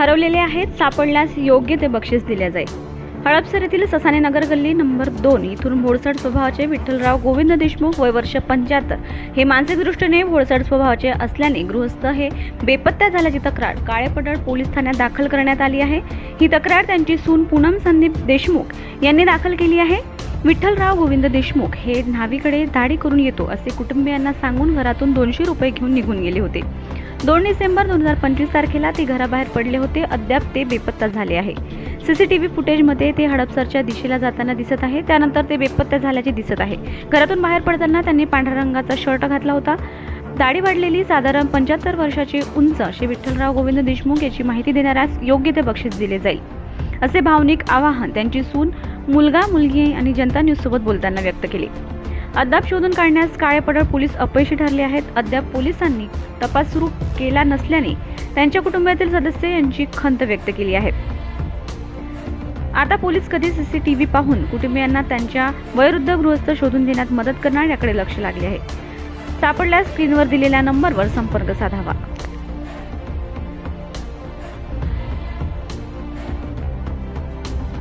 हरवलेले आहेत सापडल्यास योग्य ते बक्षीस दिले जाईल. हडपसर येथील ससाने नगर गल्ली नंबर दोन इथून भोळसड स्वभावाचे विठ्ठलराव गोविंद देशमुख वय वर्ष पंच्याहत्तर. हे मानसिक दृष्टीने स्वभावाचे असल्याने गृहस्थ हे बेपत्ता झाल्याची तक्रार काळेपडळ पोलीस ठाण्यात दाखल करण्यात आली आहे. ही तक्रार त्यांची सून पूनम संदीप देशमुख यांनी दाखल केली आहे. विठ्ठलराव गोविंद देशमुख हे न्हावीकडे दाढी करून येतो असे कुटुंबियांना सांगून घरातून दोनशे रुपये घेऊन निघून गेले होते. दोन डिसेंबर दोन हजार पंचवीस तारखेला ते घराबाहेर पडले होते. अद्याप ते बेपत्ता झाले आहे. सीसीटीव्ही फुटेजमध्ये ते हडपसरच्या दिशेला जाताना दिसत आहे. त्यानंतर ते बेपत्ता झाल्याचे दिसत आहे. घरातून बाहेर पडताना त्यांनी पांढऱ्या रंगाचा शर्ट घातला होता. दाढी वाढलेली साधारण पंच्याहत्तर वर्षाची उंच असे विठ्ठलराव गोविंद देशमुख याची माहिती देणाऱ्यास योग्य ते बक्षीस दिले जाईल. असे भावनिक आवाहन त्यांची सून मुलगा मुलगी आणि जनता न्यूजसोबत बोलताना व्यक्त केले. अद्याप शोधून काढण्यास काळेपडळ पोलीस अपयशी ठरले आहेत. अद्याप पोलिसांनी तपास सुरू केला नसल्याने त्यांच्या कुटुंबातील सदस्य यांची खंत व्यक्त केली आहे. आता पोलीस कधी सीसीटीव्ही पाहून कुटुंबियांना त्यांच्या वयोवृद्ध गृहस्थ शोधून देण्यात मदत करणार याकडे लक्ष लागले आहे. सापडल्यास स्क्रीनवर दिलेल्या नंबरवर संपर्क साधावा.